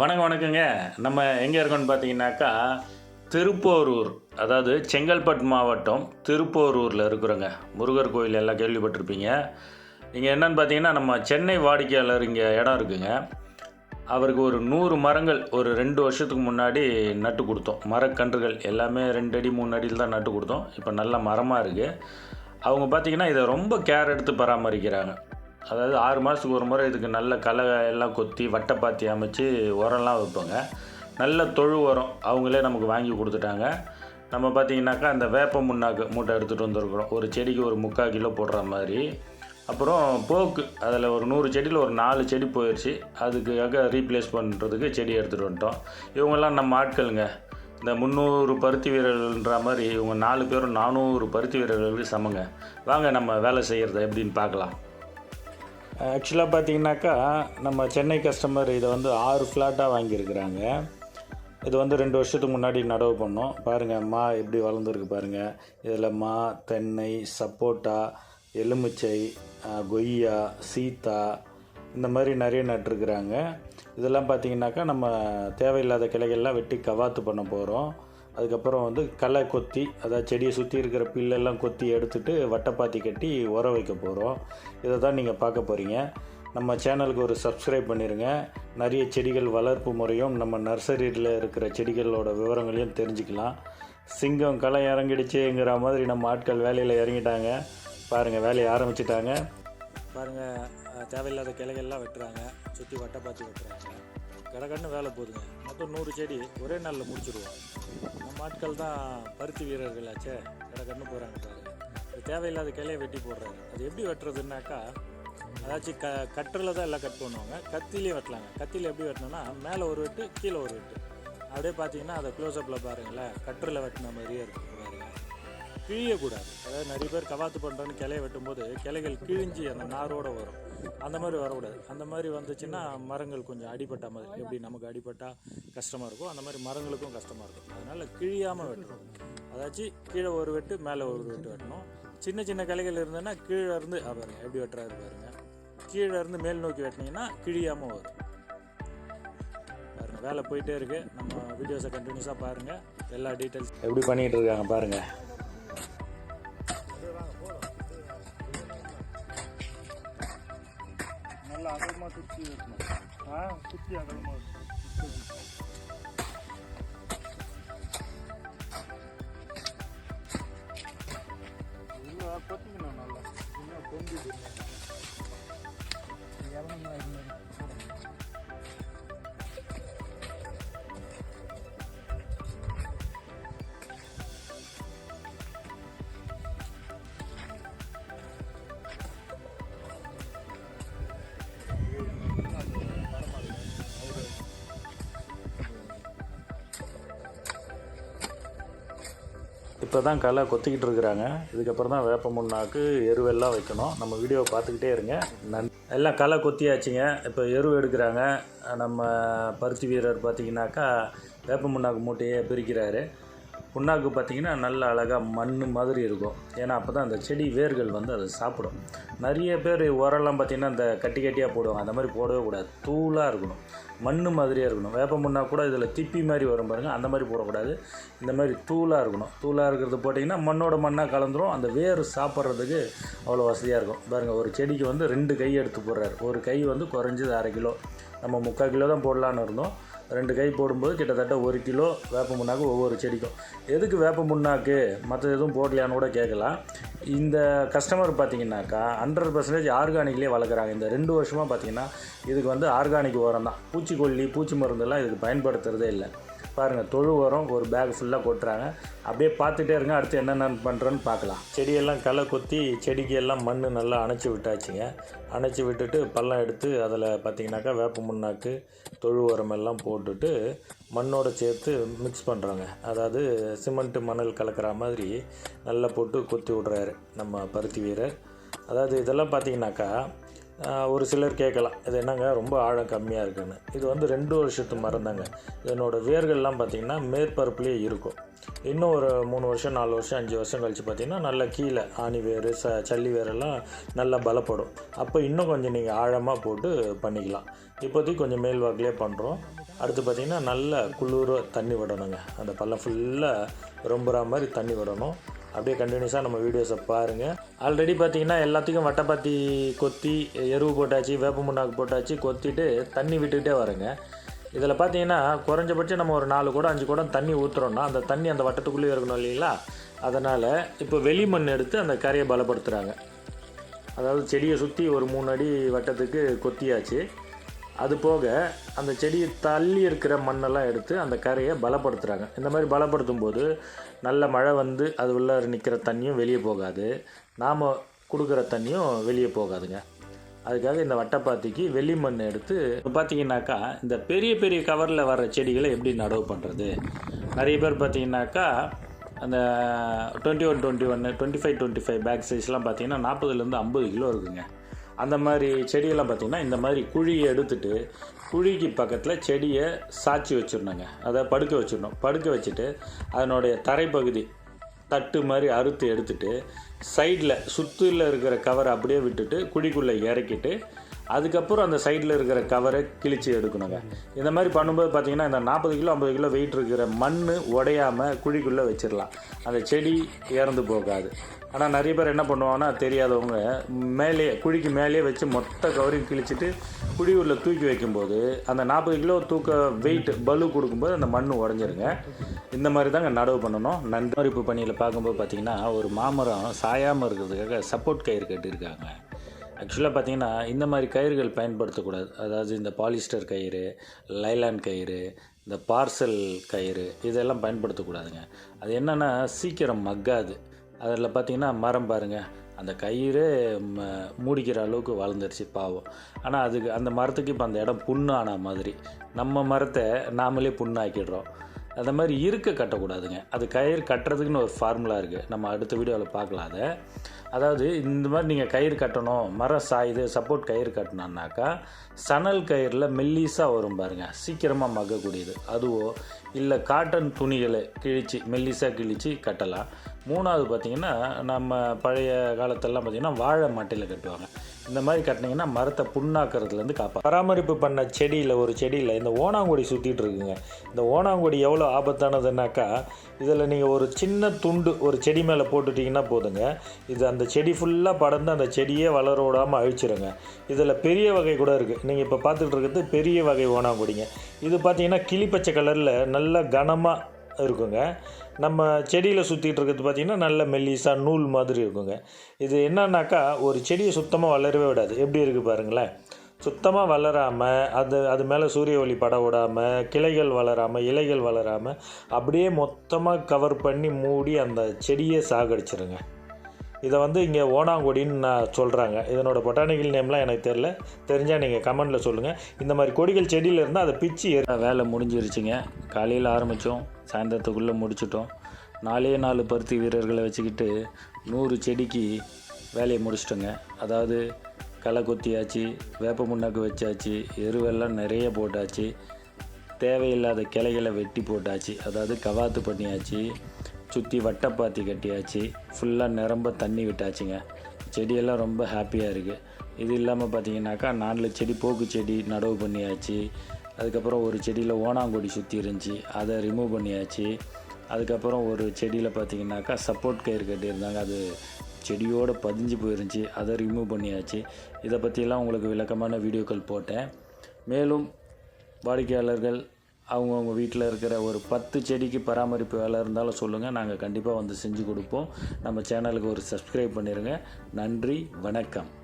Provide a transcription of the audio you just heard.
வணக்கம் வணக்கங்க. நம்ம எங்கே இருக்கோம்னு பார்த்தீங்கன்னாக்கா திருப்போரூர் அதாவது செங்கல்பட்டு மாவட்டம் திருப்போரூரில் இருக்கிறோங்க. முருகர் கோயில் எல்லாம் கேள்விப்பட்டிருப்பீங்க. நீங்கள் என்னன்னு பார்த்தீங்கன்னா நம்ம சென்னை வாடிக்கையாளர் இங்கே இடம் இருக்குங்க. அவருக்கு ஒரு நூறு மரங்கள் ஒரு ரெண்டு வருஷத்துக்கு முன்னாடி நட்டு கொடுத்தோம். மரக்கன்றுகள் எல்லாமே ரெண்டு அடி மூணு அடியில் தான் நட்டு கொடுத்தோம். இப்போ நல்ல மரமாக இருக்குது அவங்க பார்த்திங்கன்னா இதை ரொம்ப கேர் எடுத்து பராமரிக்கிறாங்க. அதாவது ஆறு மாதத்துக்கு ஒரு முறை இதுக்கு நல்ல களை எல்லாம் கொத்தி வட்டைப்பாத்தி அமைச்சு உரம்லாம் வைப்பாங்க. நல்ல தொழு உரம் அவங்களே நமக்கு வாங்கி கொடுத்துட்டாங்க. நம்ம பார்த்திங்கனாக்கா அந்த வேப்ப முன்னாக்கு மூட்டை எடுத்துகிட்டு வந்துருக்குறோம். ஒரு செடிக்கு ஒரு முக்கால் கிலோ போடுற மாதிரி. அப்புறம் போக்கு அதில் ஒரு நூறு செடியில் ஒரு நாலு செடி போயிடுச்சு அதுக்காக ரீப்ளேஸ் பண்ணுறதுக்கு செடி எடுத்துகிட்டு வந்துட்டோம். இவங்கெல்லாம் நம்ம ஆட்களுங்க. இந்த முந்நூறு பருத்தி வீரர்கள்ன்ற மாதிரி இவங்க நாலு பேரும் நானூறு பருத்தி வீரர்களுக்கு சமங்க. வாங்க நம்ம வேலை செய்கிறத எப்படின்னு பார்க்கலாம். ஆக்சுவலாக பார்த்தீங்கன்னாக்கா நம்ம சென்னை கஸ்டமர் இதை வந்து ஆறு ஃப்ளாட்டாக வாங்கியிருக்கிறாங்க. இது வந்து ரெண்டு வருஷத்துக்கு முன்னாடி நடவு பண்ணோம். பாருங்கள் மா எப்படி வளர்ந்துருக்கு பாருங்கள் இதில் மா தென்னை சப்போட்டா எலுமிச்சை கொய்யா சீத்தா இந்த மாதிரி நிறைய நட்டுருக்குறாங்க. இதெல்லாம் பார்த்தீங்கன்னாக்கா நம்ம தேவையில்லாத கிளைகள்லாம் வெட்டி கவாத்து பண்ண போகிறோம் அதுக்கப்புறம் வந்து களை கொத்தி அதாவது செடியை சுற்றி இருக்கிற பில்லெல்லாம் கொத்தி எடுத்துட்டு வட்டப்பாத்தி கட்டி உர வைக்க போகிறோம் இதை தான் நீங்கள் பார்க்க போகிறீங்க நம்ம சேனலுக்கு ஒரு சப்ஸ்கிரைப் பண்ணிடுங்க நிறைய செடிகள் வளர்ப்பு முறையும் நம்ம நர்சரியில் இருக்கிற செடிகளோட விவரங்களையும் தெரிஞ்சுக்கலாம். சிங்கம் களை இறங்கிடுச்சுங்கிற மாதிரி நம்ம ஆட்கள் வேலையில் இறங்கிட்டாங்க. பாருங்கள் வேலையை ஆரம்பிச்சிட்டாங்க. பாருங்கள் தேவையில்லாத கிளைகள்லாம் வெட்டுறாங்க. சுற்றி வட்டப்பாத்தி வெட்டுறாங்க. கடகடன்னு வேலை போகுதுங்க. மொத்தம் நூறு செடி ஒரே நாளில் முடிச்சிடுவோம் நம்ம ஆட்கள் தான் பருத்தி வீரர்களாச்சே கடகடன்னு போகிறாங்க பாரு இது தேவையில்லாத கிளையை வெட்டி போடுறாங்க. அது எப்படி வெட்டுறதுன்னாக்கா அதாச்சும் க கட்டில் தான் எல்லாம் கட் பண்ணுவாங்க. கத்திலே வெட்டலாங்க. கத்தியில் எப்படி வெட்டினோன்னா மேலே ஒரு வெட்டு கீழே ஒரு வெட்டு. அப்படியே பார்த்தீங்கன்னா அதை க்ளோஸ்அப்பில் பாருங்களேன். கட்டில் வெட்டின மாதிரியே இருக்கும். கிழியக்கூடாது. அதாவது நிறைய பேர் கவாத்து பண்ணுறோன்னு கிளைய வெட்டும்போது கிளைகள் கிழிஞ்சி அந்த நாரோடு வரும். அந்த மாதிரி வரக்கூடாது. அந்த மாதிரி வந்துச்சுன்னா மரங்கள் கொஞ்சம் அடிபட்ட மாதிரி எப்படி நமக்கு அடிபட்டால் கஷ்டமாக இருக்கும் அந்த மாதிரி மரங்களுக்கும் கஷ்டமாக இருக்கும். அதனால் கிழியாமல் வெட்டணும். அதாச்சும் கீழே ஒரு வெட்டு மேலே ஒரு வெட்டு வெட்டணும். சின்ன சின்ன கிளைகள் இருந்ததுன்னா கீழே இருந்து பாருங்க எப்படி வெட்டுறாரு பாருங்க. கீழே இருந்து மேல் நோக்கி வெட்டினீங்கன்னா கிழியாமல் வரும். பாருங்கள் வேலை போயிட்டே இருக்கு. நம்ம வீடியோஸை கண்டினியூஸாக பாருங்க. எல்லா டீட்டெயில்ஸ் எப்படி பண்ணிட்டு இருக்காங்க பாருங்க. அகலமாக சுற்றி வைக்கணும் ஆ சுற்றி அகலமாக கொத்திக்கணும் நல்லா இன்னும் பொங்கிது இப்போ தான் களை கொத்திக்கிட்டு இருக்கிறாங்க. இதுக்கப்புறம் தான் வேப்ப முன்னாக்கு எருவெல்லாம் வைக்கணும். நம்ம வீடியோவை பார்த்துக்கிட்டே இருங்க. நன் எல்லாம் களை கொத்தியாச்சுங்க. இப்போ எருவு எடுக்கிறாங்க. நம்ம பருத்தி வீரர் பார்த்தீங்கன்னாக்கா வேப்ப முன்னாக்கு மூட்டையை பிரிக்கிறாரு. புண்ணாக்கு பார்த்தீங்கன்னா நல்ல அழகாக மண் மாதிரி இருக்கும். ஏன்னா அப்போ தான் அந்த செடி வேர்கள் வந்து அதை சாப்பிடும். நிறைய பேர் உரம்லாம் பார்த்தீங்கன்னா அந்த கட்டி கட்டியாக போடுவாங்க. அந்த மாதிரி போடவே கூடாது. தூளாக இருக்கணும். மண் மாதிரியாக இருக்கணும். வேப்ப முன்னா கூட இதில் திப்பி மாதிரி வரும் பாருங்கள் அந்த மாதிரி போடக்கூடாது. இந்த மாதிரி தூளாக இருக்கணும். தூளாக இருக்கிறது போட்டிங்கன்னா மண்ணோட மண்ணாக கலந்துரும். அந்த வேர் சாப்பிட்றதுக்கு அவ்வளோ வசதியாக இருக்கும். பாருங்கள் ஒரு செடிக்கு வந்து ரெண்டு கை எடுத்து போடுறாரு. ஒரு கை வந்து குறைஞ்சது அரை கிலோ. நம்ம முக்கால் கிலோ தான் போடலான்னு இருந்தோம். ரெண்டு கை போடும்போது கிட்டத்தட்ட ஒரு கிலோ வேப்ப முன்னாக்கு ஒவ்வொரு செடிக்கும். எதுக்கு வேப்ப முன்னாக்கு மற்ற எதுவும் போடலையான்னு கூட கேட்கலாம். இந்த கஸ்டமர் பார்த்தீங்கன்னாக்கா ஹண்ட்ரட் பர்சன்டேஜ் ஆர்கானிக்லேயே வளர்க்குறாங்க. இந்த ரெண்டு வருஷமாக பார்த்தீங்கன்னா இதுக்கு வந்து ஆர்கானிக் உரம் தான். பூச்சிக்கொல்லி பூச்சி மருந்தெல்லாம் இதுக்கு பயன்படுத்துகிறதே இல்லை. பாருங்கள் தொழு உரம் ஒரு பேக் ஃபுல்லாக கொட்டுறாங்க. அப்படியே பார்த்துட்டே இருங்க அடுத்து என்னென்ன பண்ணுறோன்னு பார்க்கலாம். செடியெல்லாம் களை கொத்தி செடிக்கு எல்லாம் மண் நல்லா அணைச்சி விட்டாச்சுங்க. அணைச்சி விட்டுட்டு பள்ளம் எடுத்து அதில் பார்த்தீங்கன்னாக்கா வேப்ப முன்னாக்கு தொழு உரம் எல்லாம் போட்டுட்டு மண்ணோடு சேர்த்து மிக்ஸ் பண்ணுறாங்க அதாவது சிமெண்ட்டு மணல் கலக்கிற மாதிரி நல்லா போட்டு கொத்தி விட்றாரு நம்ம பருத்தி வீரர். அதாவது இதெல்லாம் பார்த்தீங்கன்னாக்கா ஒரு சிலர் கேட்கலாம். இது என்னங்க? ரொம்ப ஆழம் கம்மியாக இருக்குன்னு. இது வந்து ரெண்டு வருஷத்து மருந்தாங்க. இதனோடய வேர்கள்லாம் பார்த்தீங்கன்னா மேற்பரப்புலேயே இருக்கும். இன்னும் ஒரு மூணு வருஷம் நாலு வருஷம் அஞ்சு வருஷம் கழித்து பார்த்தீங்கன்னா நல்லா கீழே ஆணி வேர் ச சல்லி வேரெல்லாம் நல்லா பலப்படும். அப்போ இன்னும் கொஞ்சம் நீங்கள் ஆழமாக போட்டு பண்ணிக்கலாம். இப்போதைக்கு கொஞ்சம் மேல் வாக்கிலே பண்ணுறோம் அடுத்து பார்த்திங்கன்னா நல்ல குளிர தண்ணி விடணுங்க. அந்த பள்ளம் ஃபுல்லாக ரொம்புற மாதிரி தண்ணி விடணும். அப்படியே கண்டினியூஸாக நம்ம வீடியோஸை பாருங்கள் ஆல்ரெடி பார்த்தீங்கன்னா எல்லாத்துக்கும் வட்டப்பாத்தி கொத்தி எருவு போட்டாச்சு வேப்ப முன்னாக்கு போட்டாச்சு கொத்திட்டு தண்ணி விட்டுக்கிட்டே வரேங்க இதில் பார்த்தீங்கன்னா குறைஞ்சபட்சம் நம்ம ஒரு நாலு குடம் அஞ்சு குடம் தண்ணி ஊற்றுறோம்னா அந்த தண்ணி அந்த வட்டத்துக்குள்ளேயே இருக்கணும் இல்லைங்களா? அதனால் இப்போ வெளி மண் எடுத்து அந்த கரையை பலப்படுத்துகிறாங்க அதாவது செடியை சுற்றி ஒரு மூணு அடி வட்டத்துக்கு கொத்தியாச்சு. அது போக அந்த செடியை தள்ளி இருக்கிற மண்ணெல்லாம் எடுத்து அந்த கரையை பலப்படுத்துகிறாங்க இந்த மாதிரி பலப்படுத்தும் போது நல்ல மழை வந்து அது உள்ளே நிற்கிற தண்ணியும் வெளியே போகாது. நாம் கொடுக்குற தண்ணியும் வெளியே போகாதுங்க. அதுக்காக இந்த வட்டப்பாத்திக்கு வெளி மண் எடுத்து இப்போ பார்த்தீங்கன்னாக்கா இந்த பெரிய பெரிய கவரில் வர செடிகளை எப்படி நடவு பண்ணுறது நிறைய பேர் பார்த்தீங்கன்னாக்கா அந்த டுவெண்ட்டி ஒன் டுவெண்ட்டி ஒன்று twenty five twenty five pack சைஸ்லாம் பார்த்தீங்கன்னா நாற்பதுலேருந்து ஐம்பது கிலோ இருக்குங்க. அந்த மாதிரி செடியெல்லாம் பார்த்திங்கன்னா இந்த மாதிரி குழியை எடுத்துட்டு குழிக்கு பக்கத்தில் செடியை சாச்சி வச்சிடணுங்க. அதை படுக்க வச்சிடணும். படுக்க வச்சுட்டு அதனுடைய தரைப்பகுதி தட்டு மாதிரி அறுத்து எடுத்துட்டு சைடில் சுற்றில இருக்கிற கவரை அப்படியே விட்டுட்டு குழிக்குள்ளே இறக்கிட்டு அதுக்கப்புறம் அந்த சைடில் இருக்கிற கவரை கிழிச்சு எடுக்கணுங்க. இந்த மாதிரி பண்ணும்போது பார்த்தீங்கன்னா இந்த நாற்பது கிலோ ஐம்பது கிலோ வெயிட் இருக்கிற மண் உடையாமல் குழிக்குள்ளே வச்சிடலாம். அந்த செடி இறந்து போகாது. ஆனால் நிறைய பேர் என்ன பண்ணுவாங்கன்னா தெரியாதவங்க மேலே குழிக்கு மேலேயே வச்சு மொத்த கவரையும் கிழிச்சிட்டு குழி உள்ள தூக்கி வைக்கும்போது அந்த நாற்பது கிலோ தூக்க வெயிட் பலு கொடுக்கும்போது அந்த மண் உடஞ்சிருங்க. இந்த மாதிரி தாங்க நடவு பண்ணணும். நன்றிப்பு பணியில் பார்க்கும்போது பார்த்திங்கன்னா ஒரு மாமரம் சாயாமல் இருக்கிறதுக்காக சப்போர்ட் கயிறு கட்டியிருக்காங்க. ஆக்சுவலாக பார்த்தீங்கன்னா இந்த மாதிரி கயிறுகள் பயன்படுத்தக்கூடாது. அதாவது இந்த பாலிஸ்டர் கயிறு லைலான் கயிறு இந்த பார்சல் கயிறு இதெல்லாம் பயன்படுத்தக்கூடாதுங்க. அது என்னென்னா சீக்கிரம் மக்காது. அதில் பார்த்திங்கன்னா மரம் பாருங்கள் அந்த கயிறு ம மூடிக்கிற அளவுக்கு வளர்ந்துருச்சு பாவம். ஆனால் அதுக்கு அந்த மரத்துக்கு இப்போ அந்த இடம் புண்ணு ஆன மாதிரி. நம்ம மரத்தை நாமளே புண்ணாக்கிடுறோம். அந்த மாதிரி இருக்க கட்டக்கூடாதுங்க. அது கயிறு கட்டுறதுக்குன்னு ஒரு ஃபார்முலா இருக்குது நம்ம அடுத்த வீடியோவில் பார்க்கலாம் அதை. அதாவது இந்த மாதிரி நீங்கள் கயிறு கட்டணும் மரம் சாயுது சப்போர்ட் கயிறு கட்டினோன்னாக்கா சணல் கயிறில் மெல்லிஸாக வரும் பாருங்கள் சீக்கிரமாக மக்கக்கூடியது அதுவோ இல்லை காட்டன் துணிகளை கிழிச்சு மெல்லிஸாக கிழித்து கட்டலாம். மூணாவது பார்த்திங்கன்னா நம்ம பழைய காலத்தெல்லாம் பார்த்திங்கன்னா வாழை மட்டையில் கட்டுவாங்க. இந்த மாதிரி கட்டினீங்கன்னா மரத்தை புண்ணாக்குறதுலேருந்து காப்பா பராமரிப்பு பண்ண செடியில் ஒரு செடியில் இந்த ஓனாங்கொடி சுற்றிட்டு இருக்குங்க. இந்த ஓனாங்கொடி எவ்வளோ ஆபத்தானதுன்னாக்கா இதில் நீங்கள் ஒரு சின்ன துண்டு ஒரு செடி மேலே போட்டுட்டிங்கன்னா போதுங்க. இது அந்த செடி ஃபுல்லாக படர்ந்து அந்த செடியே வளர விடாமல் அழிச்சிருங்க. இதில் பெரிய வகை கூட இருக்குது நீங்கள் இப்போ பார்த்துட்டு இருக்கிறது பெரிய வகை ஓனாங்கொடிங்க இது பார்த்திங்கன்னா கிளிப்பச்சை கலரில் நல்லா கனமாக இருக்குங்க. நம்ம செடியில் சுற்றிட்டு இருக்கிறது பார்த்திங்கன்னா நல்ல மெல்லிசாக நூல் மாதிரி இருக்குங்க. இது என்னன்னாக்கா ஒரு செடியை சுத்தமாக வளரவே விடாது. எப்படி இருக்குது பாருங்களேன். சுத்தமாக வளராமல் அது அது மேலே சூரிய ஒளி பட விடாமல் கிளைகள் வளராமல் இலைகள் வளராமல் அப்படியே மொத்தமாக கவர் பண்ணி மூடி அந்த செடியை சாகடிச்சிருங்க. இதை வந்து இங்கே ஓனாங்கொடின்னு நான் சொல்கிறாங்க இதனோட பொட்டானிக்கல் நேம்லாம் எனக்கு தெரில தெரிஞ்சால் நீங்கள் கமெண்டில் சொல்லுங்கள் இந்த மாதிரி கொடிகள் செடியில் இருந்தால் அதை பிச்சு வேலை முடிஞ்சிருச்சுங்க. காலையில் ஆரம்பித்தோம் சாயந்தரத்துக்குள்ளே முடிச்சிட்டோம். நாலே நாலு பருத்தி வீரர்களை வச்சுக்கிட்டு நூறு செடிக்கு வேலையை முடிச்சிட்டோங்க. அதாவது களை கொத்தியாச்சு வேப்ப முன்னாக்கு வச்சாச்சு எருவெல்லாம் நிறைய போட்டாச்சு தேவையில்லாத கிளைகளை வெட்டி போட்டாச்சு. அதாவது கவாத்து பண்ணியாச்சு சுற்றி வட்டப்பாத்தி கட்டியாச்சு. ஃபுல்லாக நிரம்ப தண்ணி விட்டாச்சுங்க. செடியெல்லாம் ரொம்ப ஹாப்பியாக இருக்குது இது இல்லாமல் பார்த்தீங்கன்னாக்கா நாலு செடி போக்கு செடி நடவு பண்ணியாச்சு. அதுக்கப்புறம் ஒரு செடியில் ஓனாங்கொடி சுற்றி இருந்துச்சு. அதை ரிமூவ் பண்ணியாச்சு. அதுக்கப்புறம் ஒரு செடியில் பார்த்தீங்கன்னாக்கா சப்போர்ட் கயிறு கட்டியிருந்தாங்க. அது செடியோடு பதிஞ்சு போயிருந்துச்சு. அதை ரிமூவ் பண்ணியாச்சு. இதை பற்றியெல்லாம் உங்களுக்கு விளக்கமான வீடியோக்கள் போட்டேன். மேலும் வாடிக்கையாளர்கள் அவங்கவுங்க வீட்டில் இருக்கிற ஒரு பத்து செடிக்கு பராமரிப்பு வேலை இருந்தாலும் சொல்லுங்கள் நாங்கள் கண்டிப்பாக வந்து செஞ்சு கொடுப்போம். நம்ம சேனலுக்கு ஒரு சப்ஸ்கிரைப் பண்ணிடுங்க நன்றி வணக்கம்.